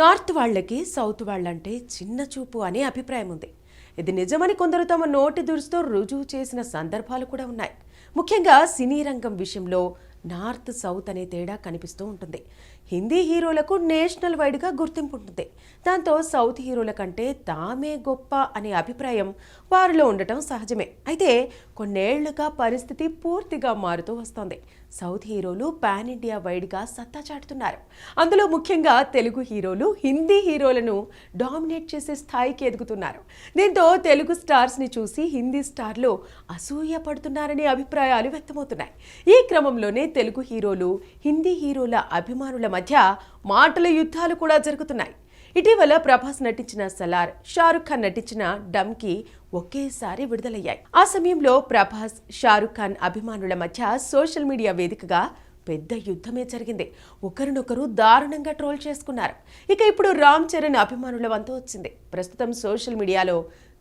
North వాళ్ళకి south వాళ్ళంటే చిన్న చూపు అనే అభిప్రాయం ఉంది. ఇది నిజమని కొందరు తమ నోటి దురుసుతో రుజువు చేసిన సందర్భాలు కూడా ఉన్నాయి. ముఖ్యంగా సినీ రంగం విషయంలో నార్త్ సౌత్ అనే తేడా కనిపిస్తూ ఉంటుంది. హిందీ హీరోలకు నేషనల్ వైడ్గా గుర్తింపు ఉంటుంది. దాంతో సౌత్ హీరోల కంటే తామే గొప్ప అనే అభిప్రాయం వారిలో ఉండటం సహజమే. అయితే కొన్నేళ్ళుగా పరిస్థితి పూర్తిగా మారుతూ వస్తోంది. సౌత్ హీరోలు పాన్ ఇండియా వైడ్గా సత్తా చాటుతున్నారు. అందులో ముఖ్యంగా తెలుగు హీరోలు హిందీ హీరోలను డామినేట్ చేసే స్థాయికి ఎదుగుతున్నారు. దీంతో తెలుగు స్టార్స్ని చూసి హిందీ స్టార్లు అసూయ పడుతున్నారనే అభిప్రాయాలు వ్యక్తమవుతున్నాయి. ఈ క్రమంలోనే తెలుగు హీరోలు హిందీ హీరోల అభిమానుల మధ్య మాటల యుద్ధాలు కూడా జరుగుతున్నాయి. ఇటీవల ప్రభాస్ నటించిన సలార్ షారుఖ్ ఖాన్ నటించిన డమ్కి ఒకేసారి విడుదలయ్యాయి. ఆ సమయంలో ప్రభాస్ షారుఖ్ ఖాన్ అభిమానుల మధ్య సోషల్ మీడియా వేదికగా పెద్ద యుద్ధమే జరిగింది. ఒకరినొకరు దారుణంగా ట్రోల్ చేసుకున్నారు. ఇక ఇప్పుడు రామ్ చరణ్ అభిమానుల వంతు వచ్చింది. ప్రస్తుతం సోషల్ మీడియాలో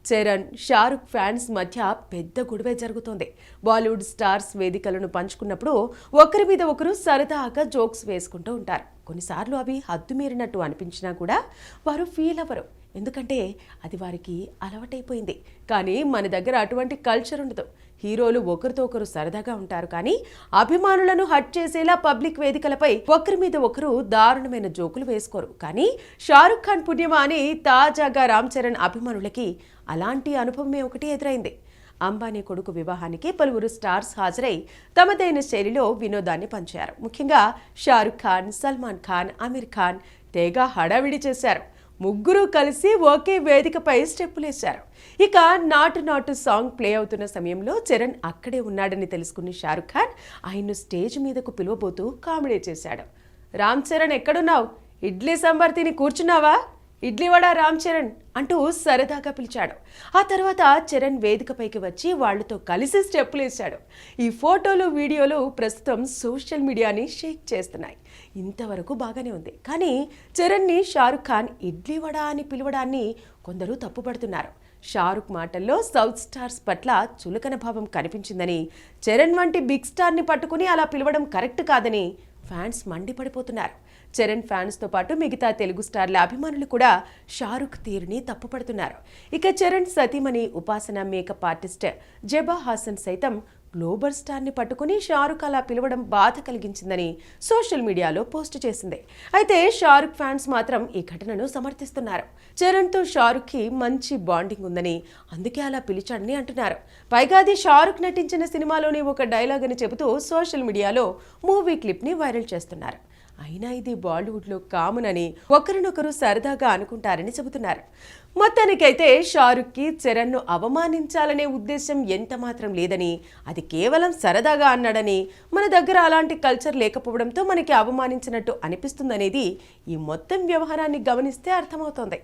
చరణ్ షారుఖ్ ఫ్యాన్స్ మధ్య పెద్ద గొడవే జరుగుతోంది. బాలీవుడ్ స్టార్స్ వేదికలను పంచుకున్నప్పుడు ఒకరి మీద ఒకరు సరదాగా జోక్స్ వేసుకుంటూ ఉంటారు. కొన్నిసార్లు అవి హద్దు మీరినట్టు అనిపించినా కూడా వారు ఫీల్ అవ్వరు. ఎందుకంటే అది వారికి అలవాటైపోయింది. కానీ మన దగ్గర అటువంటి కల్చర్ ఉండదు. హీరోలు ఒకరితో ఒకరు సరదాగా ఉంటారు కానీ అభిమానులను హట్ చేసేలా పబ్లిక్ వేదికలపై ఒకరి మీద ఒకరు దారుణమైన జోకులు వేసుకోరు. కానీ షారుఖ్ ఖాన్ పుణ్యమా అని తాజాగా రామ్ చరణ్ అభిమానులకి అలాంటి అనుభవమే ఒకటి ఎదురైంది. అంబానీ కొడుకు వివాహానికి పలువురు స్టార్స్ హాజరై తమదైన శైలిలో వినోదాన్ని పంచారు. ముఖ్యంగా షారుఖ్ ఖాన్ సల్మాన్ ఖాన్ అమీర్ ఖాన్ తెగ హడావిడి చేశారు. ముగ్గురు కలిసి ఒకే వేదికపై స్టెప్పులేశారు ఇక నాటు నాటు సాంగ్ ప్లే అవుతున్న సమయంలో చరణ్ అక్కడే ఉన్నాడని తెలుసుకున్న షారుఖ్ ఖాన్ ఆయన్ను స్టేజ్ మీదకు పిలువబోతూ కామెడీ చేశాడు. రామ్ చరణ్ ఎక్కడున్నావు? ఇడ్లీ సాంబార్ తిని కూర్చున్నావా? ఇడ్లీ వడ రామ్ చరణ్ అంటూ సరదాగా పిలిచాడు. ఆ తర్వాత చరణ్ వేదికపైకి వచ్చి వాళ్ళతో కలిసి స్టెప్పులు వేశాడు. ఈ ఫోటోలు వీడియోలు ప్రస్తుతం సోషల్ మీడియాని షేక్ చేస్తున్నాయి. ఇంతవరకు బాగానే ఉంది. కానీ చరణ్ని షారుఖ్ ఖాన్ ఇడ్లీ వడ అని పిలవడాన్ని కొందరు తప్పుపడుతున్నారు. షారుఖ్ మాటల్లో సౌత్ స్టార్స్ పట్ల చులకన భావం కనిపించిందని చరణ్ వంటి బిగ్ స్టార్ని పట్టుకుని అలా పిలవడం కరెక్ట్ కాదని ఫ్యాన్స్ మండిపడిపోతున్నారు. చరణ్ ఫ్యాన్స్తో పాటు మిగతా తెలుగు స్టార్ల అభిమానులు కూడా షారుఖ్ తీరుని తప్పుపడుతున్నారు. ఇక చరణ్ సతీమణి ఉపాసన మేకప్ ఆర్టిస్ట్ జబా హాసన్ సైతం గ్లోబల్ స్టార్ని పట్టుకుని షారుఖ్ అలా పిలవడం బాధ కలిగించిందని సోషల్ మీడియాలో పోస్ట్ చేసింది. అయితే షారుఖ్ ఫ్యాన్స్ మాత్రం ఈ ఘటనను సమర్థిస్తున్నారు. చరణ్తో షారుఖ్కి మంచి బాండింగ్ ఉందని అందుకే అలా పిలిచాడని అంటున్నారు. పైగా అది షారుఖ్ నటించిన సినిమాలోని ఒక డైలాగ్ అని చెబుతూ సోషల్ మీడియాలో మూవీ క్లిప్ని వైరల్ చేస్తున్నారు. అయినా ఇది బాలీవుడ్లో కామన్ అని ఒకరినొకరు సరదాగా అనుకుంటారని చెబుతున్నారు. మొత్తానికైతే షారుఖ్కి చరణ్ను అవమానించాలనే ఉద్దేశం ఎంత మాత్రం లేదని అది కేవలం సరదాగా అన్నాడని మన దగ్గర అలాంటి కల్చర్ లేకపోవడంతో మనకి అవమానించినట్టు అనిపిస్తుందనేది ఈ మొత్తం వ్యవహారాన్ని గమనిస్తే అర్థమవుతోంది.